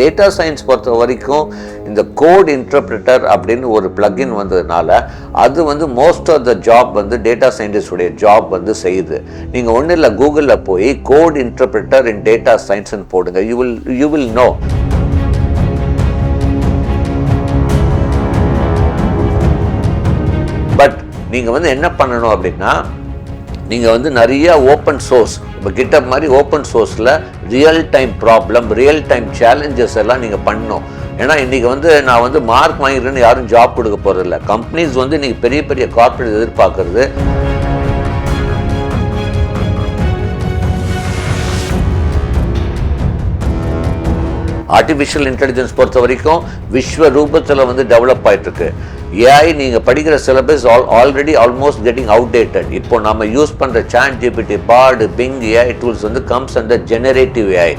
Data science பொறுத்த வரைக்கும் இந்த கோட் இன்டர்பிரிட்டர் அப்படின்னு ஒரு பிளக்இன் வந்ததுனால அது வந்து மோஸ்ட் ஆஃப் த ஜாப் வந்து டேட்டா சயின்டிஸ்டுடைய ஜாப் வந்து செய்யுது. நீங்கள் ஒன்றும் இல்லை கூகுளில் போய் கோட் இன்டர்பிரிட்டர் இன் டேட்டா சயின்ஸ்னு போடுங்க. You will you will know but நீங்கள் வந்து என்ன பண்ணணும் அப்படின்னா நீங்கள் வந்து நிறைய ஓப்பன் சோர்ஸ் இப்போ கிட்டப் மாதிரி open சோர்ஸில் real time problem real time challenges எல்லாம் நீங்கள் பண்ணணும் ஏன்னா இன்றைக்கி வந்து நான் வந்து மார்க் வாங்கிடுறேன்னு யாரும் ஜாப் கொடுக்க போகிறதில்ல கம்பெனிஸ் வந்து இன்றைக்கி பெரிய பெரிய கார்ப்பரேட் எதிர்பார்க்குறது. ஆர்டிஃபிஷியல் இன்டெலிஜென்ஸ் பொறுத்த வரைக்கும் விஸ்வ ரூபத்தில் வந்து டெவலப் ஆகிட்டுருக்கு ஏஐ நீங்கள் படிக்கிற syllabus all already almost getting outdated இப்போ நம்ம யூஸ் பண்ணுற chat GPT Bard Bing AI tools வந்து comes and generative AI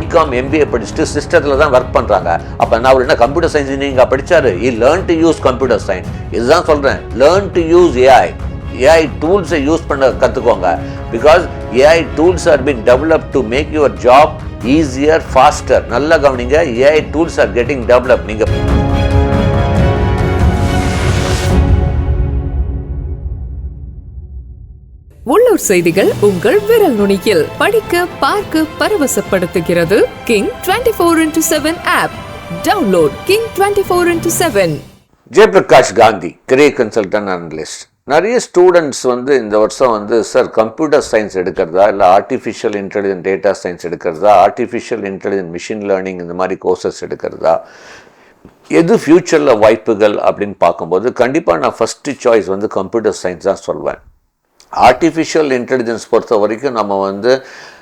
BCom MBA படிச்சுட்டு சிஸ்டத்தில் தான் ஒர்க் பண்ணுறாங்க அப்போ நான் அவர் என்ன கம்ப்யூட்டர் சயின்ஸ் இன்ஜினியரிங் படித்தார் I learn to use computer science இதுதான் சொல்கிறேன் learn to use AI AI டூல்ஸை use பண்ண கற்றுக்கோங்க because AI tools are been develop to make your job easier faster நல்லா கவனிங்க. AI tools are getting develop நீங்கள் உள்ளூர் செய்திகள் உங்கள் விரல் நுனியில். படிக்க பார்க்க பரவசப்படுத்துகிறது King twenty four into seven app download King twenty four into seven Jayaprakash Gandhi career consultant analyst நிறைய ஸ்டூடெண்ட்ஸ் வந்து இந்த வருஷம் வந்து சார் கம்ப்யூட்டர் சயின்ஸ் எடுக்கிறதா? இல்லை ஆர்டிஃபிஷியல் இன்டெலிஜென்ட் டேட்டா சயின்ஸ் எடுக்கிறதா? ஆர்டிஃபிஷியல் இன்டெலிஜென்ட் மிஷின் லேர்னிங் இந்த மாதிரி கோர்சஸ் எடுக்கிறதா? எது ஃப்யூச்சரில் வாய்ப்புகள்? அப்படின்னு பார்க்கும்போது கண்டிப்பாக நான் ஃபஸ்ட்டு சாய்ஸ் வந்து கம்ப்யூட்டர் சயின்ஸ் தான் சொல்வேன். ஆர்டிஃபிஷியல் இன்டெலிஜென்ஸ் பொறுத்த வரைக்கும் நம்ம வந்து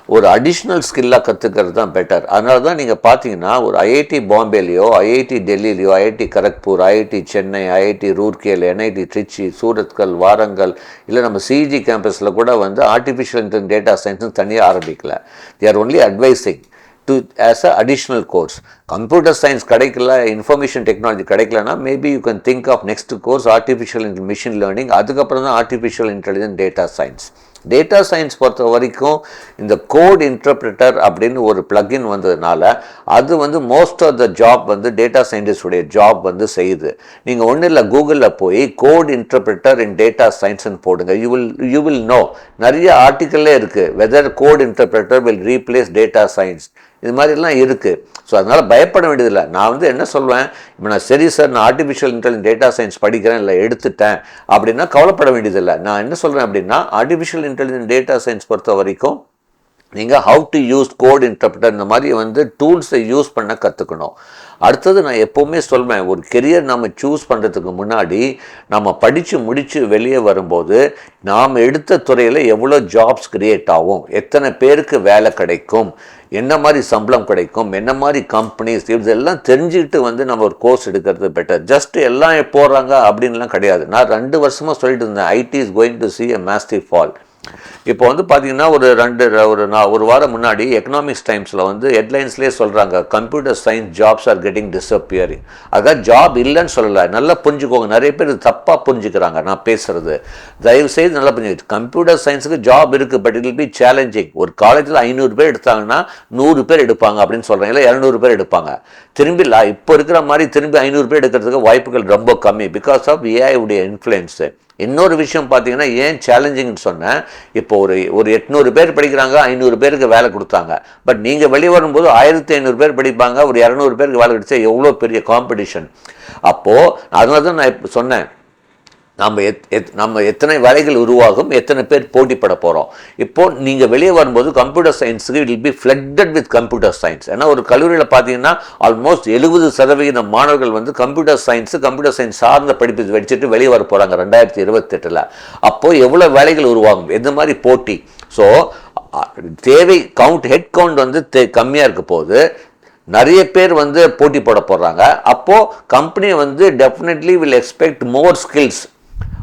ஒரு அடிஷ்னல் ஸ்கில்லாக கற்றுக்கிறது தான் பெட்டர் அதனால தான் நீங்கள் பார்த்தீங்கன்னா ஒரு ஐஐடி பாம்பேலேயோ IIT டெல்லியிலையோ IIT Kharagpur IIT Chennai IIT Rourkela NIT Trichy Surathkal Warangal இல்லை நம்ம சிஜி கேம்பஸில் கூட வந்து ஆர்டிஃபிஷியல் இன்டெலிஜென்ஸ் டேட்டா சயின்ஸ்னு தனியாக ஆரம்பிக்கல. They are only advising to us a additional course computer science கிடைக்கல இன்ஃபர்மேஷன் டெக்னாலஜி கிடைக்கலனா maybe you can think of next course artificial machine learning அதுக்கப்புறம் தான் artificial intelligent data science data science பொறுத்த வரைக்கும் இந்த கோட் இன்டர்பிரிட்டர் அப்படின்னு ஒரு plugin வந்ததுனால அது வந்து மோஸ்ட் ஆஃப் த ஜாப் வந்து டேட்டா சயின்டிஸ்டுடைய ஜாப் வந்து செய்யுது. நீங்கள் ஒன்றும் இல்லை கூகுளில் போய் கோட் இன்டர்பிரிட்டர் இன் டேட்டா சயின்ஸ்னு போடுங்க. You will you will know நிறைய ஆர்டிக்கல்லே இருக்குது whether code interpreter will replace data science இது மாதிரிலாம் இருக்குது ஸோ அதனால் பயப்பட வேண்டியதில்லை. நான் வந்து என்ன சொல்வேன்? இப்போ நான் சரி சார் நான் ஆர்டிஃபிஷியல் இன்டெலிஜன் டேட்டா சயின்ஸ் படிக்கிறேன் இல்லை எடுத்துட்டேன் அப்படின்னா கவலைப்பட வேண்டியதில்லை. நான் என்ன சொல்கிறேன் அப்படின்னா ஆர்டிஃபிஷியல் இன்டெலிஜென்ட் டேட்டா சயின்ஸ் பொறுத்த வரைக்கும் நீங்கள் how to use code interpreter இந்த மாதிரி வந்து டூல்ஸை யூஸ் பண்ண கற்றுக்கணும் அடுத்தது நான் எப்போவுமே சொல்வேன் ஒரு கெரியர் நம்ம சூஸ் பண்ணுறதுக்கு முன்னாடி நம்ம படித்து முடித்து வெளியே வரும்போது நாம் எடுத்த துறையில் எவ்வளோ ஜாப்ஸ் க்ரியேட் ஆகும் எத்தனை பேருக்கு வேலை கிடைக்கும் என்ன மாதிரி சம்பளம் கிடைக்கும் என்ன மாதிரி கம்பெனிஸ் இதெல்லாம் தெரிஞ்சுக்கிட்டு வந்து நம்ம ஒரு கோர்ஸ் எடுக்கிறது பெட்டர் ஜஸ்ட் எல்லாம் போடுறாங்க அப்படின்லாம் கிடையாது. நான் ரெண்டு வருஷமாக சொல்லிட்டு இருந்தேன் IT is going to see a massive fall இப்போ வந்து பார்த்தீங்கன்னா ஒரு ரெண்டு ஒரு நான் ஒரு வாரம் முன்னாடி எக்கனாமிக்ஸ் டைம்ஸில் வந்து ஹெட்லைன்ஸ்லேயே சொல்கிறாங்க computer science jobs are getting disappearing அதான் ஜாப் இல்லைன்னு சொல்லலை. நல்லா புரிஞ்சுக்கோங்க. நிறைய பேர் தப்பாக புரிஞ்சுக்கிறாங்க. நான் பேசுகிறது தயவு செய்து நல்லா புரிஞ்சு கம்ப்யூட்டர் சயின்ஸுக்கு ஜாப் இருக்குது பட் இட் பி சேலஞ்சிங் ஒரு காலேஜில் ஐநூறு பேர் எடுத்தாங்கன்னா நூறு பேர் எடுப்பாங்க அப்படின்னு சொல்கிறாங்க இல்லை இரநூறு பேர் எடுப்பாங்க. திரும்பி இப்போ இருக்கிற மாதிரி திரும்பி ஐநூறு பேர் எடுக்கிறதுக்கு வாய்ப்புகள் ரொம்ப கம்மி. பிகாஸ் ஆஃப் ஏஐ உடைய இன்ஃப்ளூயன்ஸு இன்னொரு விஷயம் பார்த்தீங்கன்னா ஏன் சேலஞ்சிங்னு சொன்னேன். இப்போ ஒரு ஒரு எட்நூறு பேர் படிக்கிறாங்க ஐநூறு பேருக்கு வேலை கொடுத்தாங்க. பட் நீங்கள் வெளியே வரும்போது ஆயிரத்தி ஐநூறு பேர் படிப்பாங்க ஒரு இரநூறு பேருக்கு வேலை கிடைச்சா எவ்வளோ பெரிய காம்படிஷன் அப்போது அதனால தான் நான் இப்போ சொன்னேன். நம்ம எத் எத் நம்ம எத்தனை வேலைகள் உருவாகும் எத்தனை பேர் போட்டி போகிறோம் இப்போது நீங்கள் வெளியே வரும்போது computer சயின்ஸுக்கு will be flooded with computer science ஏன்னா ஒரு கல்லூரியில் பார்த்தீங்கன்னா ஆல்மோஸ்ட் எழுபது சதவிகித மாணவர்கள் வந்து கம்ப்யூட்டர் சயின்ஸு கம்ப்யூட்டர் சயின்ஸ் சார்ந்த படிப்பு வச்சுட்டு வெளியே வர போகிறாங்க ரெண்டாயிரத்தி இருபத்தெட்டில். அப்போது எவ்வளோ வேலைகள் உருவாகும்? எந்த மாதிரி போட்டி? ஸோ தேவை கவுண்ட் ஹெட் கவுண்ட் வந்து தே கம்மியாக இருக்க போது நிறைய பேர் வந்து போட்டி போட போடுறாங்க அப்போது கம்பெனி வந்து definitely will expect more skills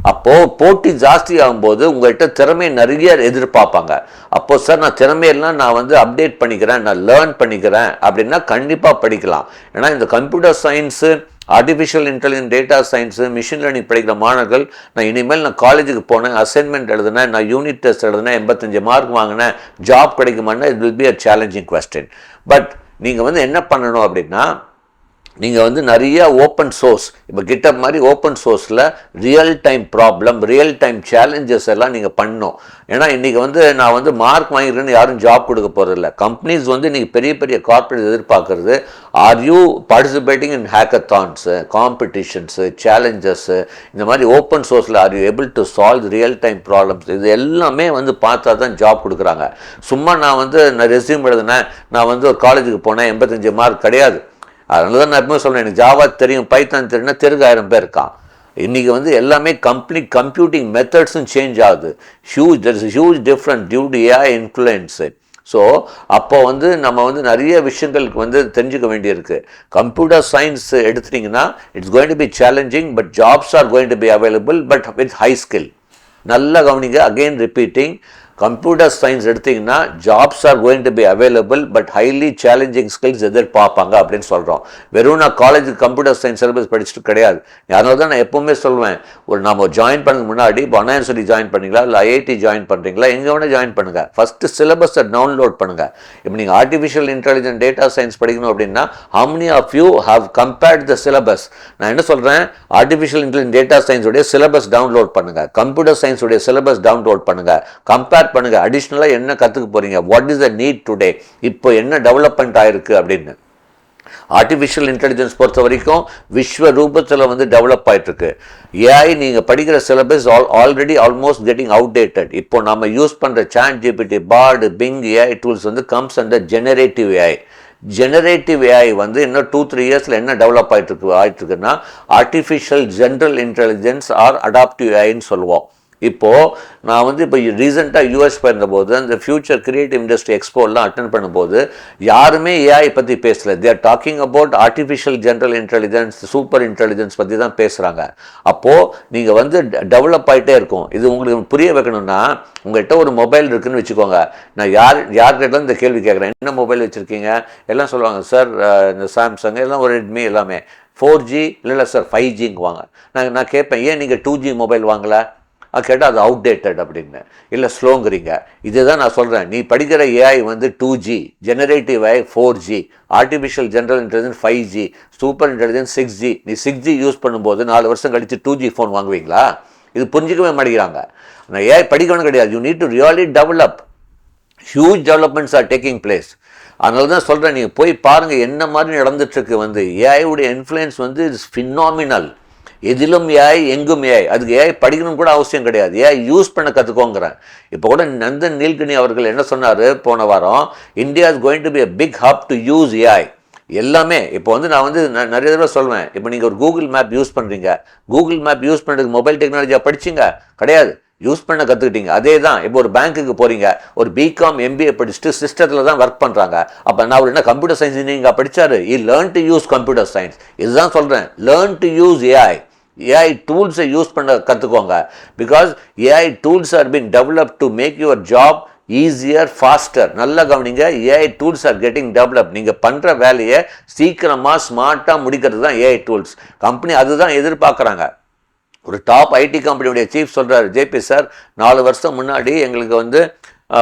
அப்போது போட்டி ஜாஸ்தி ஆகும்போது உங்கள்கிட்ட திறமை நிறைய எதிர்பார்ப்பாங்க. அப்போது சார் நான் திறமையெல்லாம் நான் வந்து அப்டேட் பண்ணிக்கிறேன் நான் லேர்ன் பண்ணிக்கிறேன் அப்படின்னா கண்டிப்பாக படிக்கலாம். ஏன்னா இந்த computer science artificial intelligent data science machine learning படிக்கிற மாணவர்கள் நான் இனிமேல் நான் காலேஜுக்கு போனேன் அசைன்மெண்ட் எழுதினேன் நான் யூனிட் டெஸ்ட் எழுதினேன் எண்பத்தஞ்சு மார்க் வாங்கினேன் job கிடைக்குமான it will be a challenging question but நீங்கள் வந்து என்ன பண்ணணும் அப்படின்னா நீங்கள் வந்து நிறைய ஓப்பன் சோர்ஸ் இப்போ கிட்டப் மாதிரி open சோர்ஸில் real time problem real time challenges எல்லாம் நீங்கள் பண்ணணும் ஏன்னா இன்றைக்கி வந்து நான் வந்து மார்க் வாங்கிருக்கேன்னு யாரும் ஜாப் கொடுக்க போகிறதில்ல கம்பெனிஸ் வந்து இன்றைக்கி பெரிய பெரிய கார்ப்பரேட் எதிர்பார்க்கறது are you participating in hackathons competitions challenges இந்த மாதிரி open சோர்ஸில் are you able to solve real time problems இது எல்லாமே வந்து பார்த்தா தான் ஜாப் கொடுக்குறாங்க. சும்மா நான் வந்து நான் ரெஸ்யூம் எழுதினேன் நான் வந்து ஒரு காலேஜுக்கு போனேன் எண்பத்தஞ்சு மார்க் கிடையாது. அதனால தான் நான் எப்பவுமே சொல்கிறேன் எனக்கு ஜாவா தெரியும் பைத்தான் தெரியும்னா தெருக்கு ஆயிரம் பேர் இருக்கான். இன்றைக்கி வந்து எல்லாமே கம்ப்ளீட் கம்ப்யூட்டிங் மெத்தட்ஸும் சேஞ்ச் ஆகுது. Huge there is huge different due to AI influence so அப்போ வந்து நம்ம வந்து நிறைய விஷயங்களுக்கு வந்து தெரிஞ்சுக்க வேண்டியிருக்கு. கம்ப்யூட்டர் சயின்ஸ் எடுத்துட்டிங்கன்னா it's going to be challenging but jobs are going to be available but with high skill நல்ல கவனிங்க அகெயின் ரிப்பீட்டிங் கம்ப்யூட்டர் சயின்ஸ் எடுத்தீங்கன்னா jobs are going to be available but highly challenging skills எதிர்பார்ப்பாங்க அப்படின்னு சொல்கிறோம் வெறும் நான் காலேஜுக்கு கம்ப்யூட்டர் சயின்ஸ் சிலபஸ் படிச்சுட்டு கிடையாது. அதனால தான் நான் எப்பவுமே சொல்லுவேன் ஒரு நம்ம ஜாயின் பண்ண முன்னாடி இப்போ அனாயன்சரி ஜாயின் பண்ணீங்களா இல்லை ஐஐடி ஜாயின் பண்ணுறீங்களா எங்கே வேணால் ஜாயின் பண்ணுங்கள் ஃபஸ்ட்டு சிலபஸை டவுன்லோட் பண்ணுங்கள் இப்போ நீங்கள் ஆர்டிஃபிஷியல் இன்டெலிஜென்ட் டேட்டா சயின்ஸ் படிக்கணும் அப்படின்னா how many of you have compared the syllabus நான் என்ன சொல்கிறேன் ஆர்டிஃபிஷியல் இன்டெலிஜென்ட் டேட்டா சயின்ஸுடைய சிலபஸ் டவுன்லோட் பண்ணுங்கள் கம்ப்யூட்டர் சயின்ஸுடைய சிலபஸ் டவுன்லோட் பண்ணுங்கள் கம்பேர் பண்ணுங்க. அடிஷ்னலாக என்ன கற்றுக்க போறீங்க? What is the need today இப்போ என்ன டெவலப்மெண்ட் ஆயிருக்கு அப்படின்னு. ஆர்டிஃபிஷியல் இன்டெலிஜென்ஸ் பொறுத்த வரைக்கும் விஸ்வ ரூபத்தில் வந்து டெவலப் ஆயிட்டு இருக்கு ஏஐ நீங்கள் படிக்கிற syllabus all already almost getting outdated இப்போ நம்ம யூஸ் பண்ணுற chat GPT Bard Bing AI tools வந்து comes under generative AI generative AI வந்து இன்னும் டூ த்ரீ இயர்ஸில் என்ன டெவலப் ஆகிட்டு இருக்கு ஆகிட்டு இருக்குன்னா artificial general intelligence or adaptive ஏஐன்னு சொல்லுவோம். இப்போது நான் வந்து இப்போ ரீசெண்டாக யூஎஸ் போயிருந்தபோது அந்த ஃபியூச்சர் கிரியேட்டிவ் இண்டஸ்ட்ரி எக்ஸ்போலாம் அட்டன் பண்ணும்போது யாருமே ஏஐ பற்றி பேசல. They're talking about artificial general intelligence super intelligence பற்றி தான் பேசுகிறாங்க அப்போது நீங்கள் வந்து டெவலப் ஆகிட்டே இருக்கும். இது உங்களுக்கு புரிய வைக்கணும்னா உங்கள்கிட்ட ஒரு மொபைல் இருக்குதுன்னு வச்சுக்கோங்க. நான் யார் யார்கிட்ட இந்த கேள்வி கேட்குறேன்? என்ன மொபைல் வச்சுருக்கீங்க? எல்லாம் சொல்லுவாங்க சார் இந்த சாம்சங் எல்லாம் ஒரு ரெட்மி எல்லாமே. ஃபோர் ஜி இல்லை இல்லை சார் ஃபைவ் ஜிங்குவாங்க நான் நான் கேட்பேன் ஏன் நீங்கள் டூ ஜி மொபைல் வாங்கலை? அது கேட்டால் அது அவுடேட்டட் அப்படின்னு. இல்லை ஸ்லோங்கிறீங்க இதுதான் நான் சொல்கிறேன் நீ படிக்கிற ஏஐ வந்து two G generative AI four G artificial general intelligence five G super intelligence six G நீ சிக்ஸ் ஜி யூஸ் பண்ணும்போது நாலு வருஷம் கழித்து டூ ஜி ஃபோன் வாங்குவீங்களா? இது புரிஞ்சிக்கவே மாட்டேங்கிறாங்க. நான் ஏஐ படிக்கணும் கிடையாது. You need to really develop huge developments are taking place அதனால தான் சொல்கிறேன் நீங்கள் போய் பாருங்கள் என்ன மாதிரி நடந்துட்டுருக்கு வந்து. ஏஐவுடைய இன்ஃப்ளூயன்ஸ் வந்து இட்ஸ் ஃபினாமினல் எதிலும் ஏஐ எங்கும் ஏஐ அதுக்கு ஏஐ படிக்கணும் கூட அவசியம் கிடையாது. ஏஐ யூஸ் பண்ண கற்றுக்கோங்கிறேன் இப்போ கூட நந்தன் நீல்கனி அவர்கள் என்ன சொன்னார்? போன வாரம் India is going to be a big hub to use AI எல்லாமே இப்போ வந்து நான் வந்து நிறைய தடவை சொல்லுவேன் இப்போ நீங்கள் ஒரு கூகுள் மேப் யூஸ் பண்ணுறீங்க கூகுள் மேப் யூஸ் பண்ணுறதுக்கு மொபைல் டெக்னாலஜியாக படிச்சீங்க? கிடையாது. யூஸ் பண்ண கற்றுக்கிட்டீங்க அதே தான் இப்போ ஒரு பேங்க்குக்கு போகிறீங்க ஒரு பிகாம் எம்பிஏ படிச்சுட்டு சிஸ்டத்தில் தான் ஒர்க் பண்ணுறாங்க அப்போ நான் ஒரு என்ன கம்ப்யூட்டர் சயின்ஸ் இன்ஜினியரிங்காக படிச்சாரு? I learn to use computer science இதுதான் சொல்கிறேன் learn to use AI AI டூல்ஸை use பண்ண கற்றுக்கோங்க because AI tools are been develop to make your job easier faster நல்லா கவனிங்க. AI tools are getting develop நீங்கள் பண்ணுற வேலையை சீக்கிரமாக ஸ்மார்ட்டாக முடிக்கிறது தான் ஏஐ டூல்ஸ் கம்பெனி அதுதான் எதிர்பார்க்குறாங்க. ஒரு டாப் ஐடி கம்பெனியுடைய சீஃப் சொல்கிறார் ஜேபி சார் நாலு வருஷம் முன்னாடி எங்களுக்கு வந்து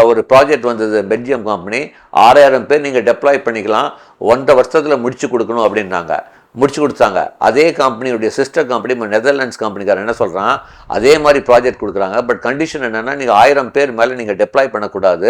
ஒரு ப்ராஜெக்ட் வந்தது பெல்ஜியம் கம்பெனி ஆறாயிரம் பேர் நீங்கள் டெப்ளாய் பண்ணிக்கலாம். ஒன்றரை வருஷத்தில் முடிச்சு கொடுக்கணும் அப்படின்னாங்க முடிச்சு கொடுத்தாங்க. அதே கம்பெனியுடைய சிஸ்டர் கம்பெனி இப்போ நெதர்லாண்ட்ஸ் கம்பெனிக்காரன் என்ன சொல்கிறான் அதே மாதிரி ப்ராஜெக்ட் கொடுக்குறாங்க. பட் கண்டிஷன் என்னென்னா நீங்கள் ஆயிரம் பேர் மேலே நீங்கள் டெப்ளாய் பண்ணக்கூடாது.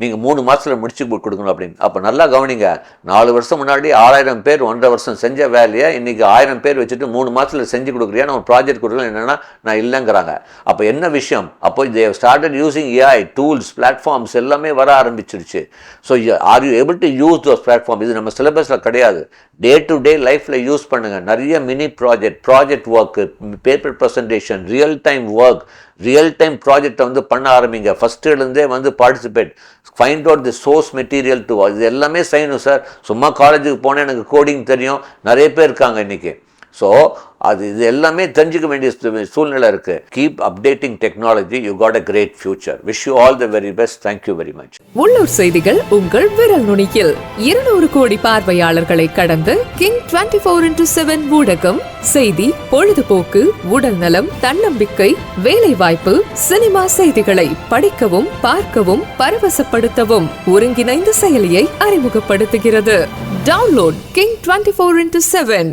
நீங்கள் மூணு மாதத்தில் முடிச்சு கொடு- கொடுக்கணும் அப்படின்னு. அப்போ நல்லா கவனிங்க. நாலு வருஷம் முன்னாடி ஆறாயிரம் பேர் ஒன்றரை வருஷம் செஞ்ச வேலையை இன்றைக்கி ஆயிரம் பேர் வச்சுட்டு மூணு மாதத்தில் செஞ்சு கொடுக்குறியா? ஒரு ப்ராஜெக்ட் கொடுக்கல என்னென்னா நான் இல்லைங்கிறாங்க. அப்போ என்ன விஷயம்? அப்போ they started using AI tools platforms எல்லாமே வர ஆரம்பிச்சிருச்சு. So are you able to use those platform இது நம்ம சிலபஸில் கிடையாது. டே டு டே லைஃப்பில் யூஸ் பண்ணுங்கள் நிறைய mini project project work paper presentation real time work real time ப்ராஜெக்டை வந்து பண்ண ஆரம்பிங்க. ஃபஸ்ட்டுலேருந்தே வந்து participate find out the source material to இது எல்லாமே செய்யணும் சார் சும்மா காலேஜுக்கு போனேன் எனக்கு கோடிங் தெரியும். நிறைய பேர் இருக்காங்க இன்றைக்கி ஸோ அது இது எல்லாமே தெரிஞ்சுக்க வேண்டிய சூழ்நிலை இருக்கு. Keep updating technology you got a great future wish you all the very best thank you very much உள்ளூர் செய்திகள் உங்கள் விரல் நுனியில். இருநூறு கோடி பார்வையாளர்களை கடந்து King twenty four into seven ஊடகம் செய்தி பொழுதுபோக்கு உடல்நலம் தன்னம்பிக்கை வேலை வாய்ப்பு சினிமா செய்திகளை படிக்கவும் பார்க்கவும் பரவசப்படுத்தவும் ஒருங்கிணைந்த செயலியை அறிமுகப்படுத்துகிறது. Download King twenty four into seven